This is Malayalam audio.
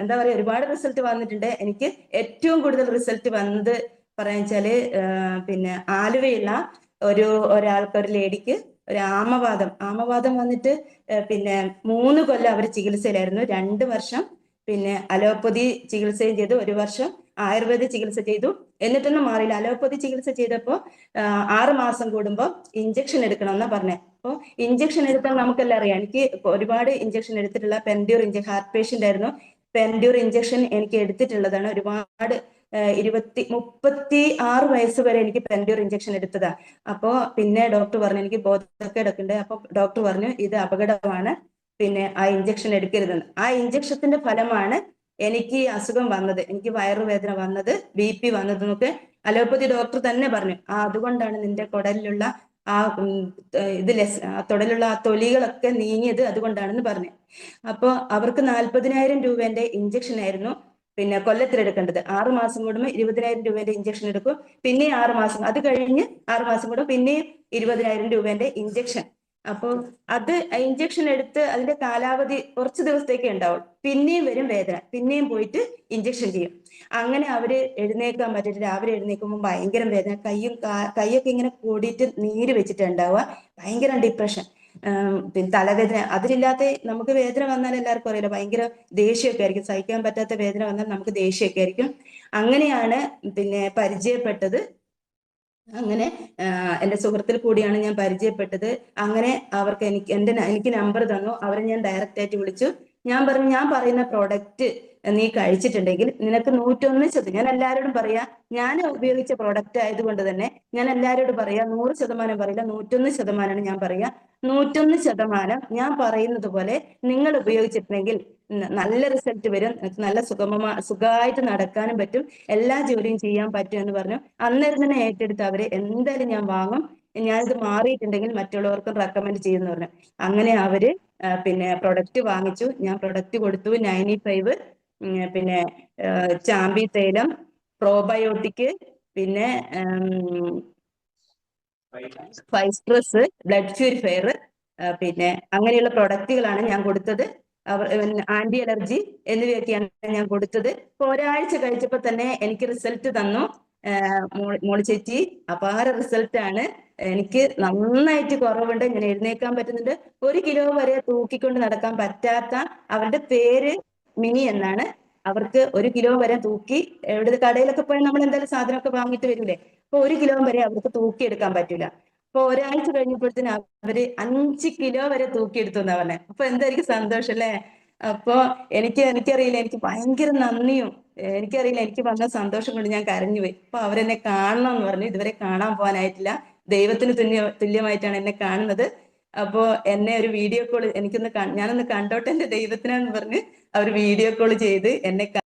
എന്താ പറയാ ഒരുപാട് റിസൾട്ട് വന്നിട്ടുണ്ട്. എനിക്ക് ഏറ്റവും കൂടുതൽ റിസൾട്ട് വന്നത് പറയാൻ പിന്നെ ആലുവയുള്ള ഒരു ഒരാൾക്ക് ഒരു ലേഡിക്ക് ഒരു ആമവാദം. ആമവാദം വന്നിട്ട് പിന്നെ മൂന്ന് കൊല്ലം അവർ ചികിത്സയിലായിരുന്നു. രണ്ട് വർഷം പിന്നെ അലോപ്പതി ചികിത്സയും ചെയ്തു. ഒരു വർഷം ആയുർവേദ ചികിത്സ ചെയ്തു. എന്നിട്ടൊന്നും മാറിയില്ല. അലോപ്പതി ചികിത്സ ചെയ്തപ്പോൾ ആറ് മാസം കൂടുമ്പോൾ ഇഞ്ചക്ഷൻ എടുക്കണമെന്നാ പറഞ്ഞേ. അപ്പോൾ ഇഞ്ചക്ഷൻ എടുത്താൽ നമുക്കെല്ലാം അറിയാം. എനിക്ക് ഒരുപാട് ഇഞ്ചക്ഷൻ എടുത്തിട്ടുള്ള പെൻഡ്യൂർ ഇഞ്ചക്ഷൻ ഹാർട്ട് പേഷ്യന്റ് ആയിരുന്നു. പെൻഡ്യൂർ ഇഞ്ചക്ഷൻ എനിക്ക് എടുത്തിട്ടുള്ളതാണ്. ഒരുപാട് ഇരുപത്തി മുപ്പത്തി ആറ് വയസ്സ് വരെ എനിക്ക് പെൻഡ്യൂർ ഇഞ്ചക്ഷൻ എടുത്തതാ. അപ്പോ പിന്നെ ഡോക്ടർ പറഞ്ഞു എനിക്ക് ബോധക്കേടൊക്കെ ഉണ്ട് അപ്പൊ ഡോക്ടർ പറഞ്ഞു ഇത് അപകടമാണ്. പിന്നെ ആ ഇഞ്ചക്ഷൻ എടുക്കരുതെന്ന്. ആ ഇഞ്ചക്ഷത്തിന്റെ ഫലമാണ് എനിക്ക് അസുഖം വന്നത്. എനിക്ക് വയറുവേദന വന്നത് ബി പി വന്നതെന്നൊക്കെ അലോപ്പതി ഡോക്ടർ തന്നെ പറഞ്ഞു. ആ അതുകൊണ്ടാണ് നിന്റെ കുടലിലുള്ള ആ ഇത് തൊടലുള്ള ആ തൊലികളൊക്കെ നീങ്ങിയത് അതുകൊണ്ടാണെന്ന് പറഞ്ഞു. അപ്പോൾ അവർക്ക് നാൽപ്പതിനായിരം രൂപേന്റെ ഇഞ്ചക്ഷൻ ആയിരുന്നു. പിന്നെ കൊല്ലത്തിലെടുക്കേണ്ടത് ആറു മാസം കൂടുമ്പോൾ ഇരുപതിനായിരം രൂപേന്റെ ഇഞ്ചക്ഷൻ എടുക്കും. പിന്നെ ആറു മാസം അത് കഴിഞ്ഞ് ആറു മാസം കൂടുമ്പോൾ പിന്നെയും ഇരുപതിനായിരം രൂപേന്റെ ഇഞ്ചക്ഷൻ അപ്പോൾ അത് ഇഞ്ചക്ഷൻ എടുത്ത് അതിന്റെ കാലാവധി കുറച്ച് ദിവസത്തേക്ക് ഉണ്ടാവും. പിന്നെയും വരും വേദന. പിന്നെയും പോയിട്ട് ഇഞ്ചക്ഷൻ ചെയ്യും. അങ്ങനെ അവർ എഴുന്നേക്കാൻ പറ്റിയിട്ട് രാവിലെ എഴുന്നേക്കുമ്പോൾ ഭയങ്കര വേദന. കയ്യും കൈയൊക്കെ ഇങ്ങനെ കൂടിയിട്ട് നീര് വെച്ചിട്ടുണ്ടാവുക ഭയങ്കര ഡിപ്രഷൻ പിന്നെ തലവേദന. അതിലില്ലാത്ത നമുക്ക് വേദന വന്നാൽ എല്ലാവർക്കും അറിയില്ല ഭയങ്കര ദേഷ്യമൊക്കെ ആയിരിക്കും. സഹിക്കാൻ പറ്റാത്ത വേദന വന്നാൽ നമുക്ക് ദേഷ്യമൊക്കെ ആയിരിക്കും. അങ്ങനെയാണ് പിന്നെ പരിചയപ്പെട്ടത്. അങ്ങനെ എന്റെ സുഹൃത്തിൽ കൂടിയാണ് ഞാൻ പരിചയപ്പെട്ടത്. അങ്ങനെ അവർക്ക് എനിക്ക് എന്റെ എനിക്ക് നമ്പർ തന്നു. അവരെ ഞാൻ ഡയറക്റ്റ് ആയിട്ട് വിളിച്ചു. ഞാൻ പറഞ്ഞു ഞാൻ പറയുന്ന പ്രോഡക്റ്റ് നീ കഴിച്ചിട്ടുണ്ടെങ്കിൽ നിനക്ക് നൂറ്റൊന്ന് ശതമാനം ഞാൻ എല്ലാവരോടും പറയാ ഞാൻ ഉപയോഗിച്ച പ്രോഡക്റ്റ് ആയതുകൊണ്ട് തന്നെ ഞാൻ എല്ലാവരോടും പറയാ നൂറ് ശതമാനം പറയില്ല നൂറ്റൊന്ന് ശതമാനമാണ് ഞാൻ പറയാ. നൂറ്റൊന്ന് ശതമാനം ഞാൻ പറയുന്നത് പോലെ നിങ്ങൾ ഉപയോഗിച്ചിട്ടുണ്ടെങ്കിൽ നല്ല റിസൾട്ട് വരും. നല്ല സുഗമമാ സുഖമായിട്ട് നടക്കാനും പറ്റും. എല്ലാ ജോലിയും ചെയ്യാൻ പറ്റും എന്ന് പറഞ്ഞു. അന്നേരം തന്നെ ഏറ്റെടുത്ത് അവരെ എന്തായാലും ഞാൻ വാങ്ങും. ഞാനിത് മാറിയിട്ടുണ്ടെങ്കിൽ മറ്റുള്ളവർക്കും റെക്കമെൻഡ് ചെയ്യുന്നു പറഞ്ഞു. അങ്ങനെ അവർ പിന്നെ പ്രൊഡക്റ്റ് വാങ്ങിച്ചു. ഞാൻ പ്രൊഡക്റ്റ് കൊടുത്തു. നയന്റി ഫൈവ് പിന്നെ ചാമ്പി തൈലം പ്രോബയോട്ടിക് പിന്നെ ഫൈസ്ട്രസ് ബ്ലഡ് പ്യൂരിഫയർ പിന്നെ അങ്ങനെയുള്ള പ്രൊഡക്റ്റുകളാണ് ഞാൻ കൊടുത്തത്. ആന്റി അലർജി എന്നിവയൊക്കെയാണ് ഞാൻ കൊടുത്തത്. ഇപ്പൊ ഒരാഴ്ച കഴിച്ചപ്പോ തന്നെ എനിക്ക് റിസൾട്ട് തന്നു. മോളി ചേച്ചി അപാര റിസൾട്ട് ആണ്. എനിക്ക് നന്നായിട്ട് കുറവുണ്ട്. ഇങ്ങനെ എഴുന്നേക്കാൻ പറ്റുന്നുണ്ട്. ഒരു കിലോ വരെ തൂക്കിക്കൊണ്ട് നടക്കാൻ പറ്റാത്ത അവരുടെ പേര് മിനി എന്നാണ്. അവർക്ക് ഒരു കിലോ വരെ തൂക്കി എവിടെ കടയിലൊക്കെ പോയി നമ്മൾ എന്തായാലും സാധനമൊക്കെ വാങ്ങിയിട്ട് വരൂലേ? അപ്പൊ ഒരു കിലോ വരെ അവർക്ക് തൂക്കി എടുക്കാൻ പറ്റൂല. അപ്പൊ ഒരാഴ്ച കഴിഞ്ഞപ്പോഴത്തേന് അവർ അഞ്ച് കിലോ വരെ തൂക്കിയെടുത്തു എന്നാ പറഞ്ഞെ. അപ്പൊ എന്തായിരിക്കും സന്തോഷം അല്ലെ? അപ്പൊ എനിക്ക് എനിക്കറിയില്ല എനിക്ക് ഭയങ്കര നന്ദിയും എനിക്കറിയില്ല എനിക്ക് വന്ന സന്തോഷം കൊണ്ട് ഞാൻ കരഞ്ഞു പോയി. അപ്പൊ അവരെന്നെ കാണണം എന്ന് പറഞ്ഞു. ഇതുവരെ കാണാൻ പോകാനായിട്ടില്ല. ദൈവത്തിന് തുല്യ തുല്യമായിട്ടാണ് എന്നെ കാണുന്നത്. അപ്പോ എന്നെ ഒരു വീഡിയോ കോൾ എനിക്കൊന്ന് ഞാനൊന്ന് കണ്ടോട്ടെ എന്റെ ദൈവത്തിനാന്ന് പറഞ്ഞ് അവർ വീഡിയോ കോൾ ചെയ്ത് എന്നെ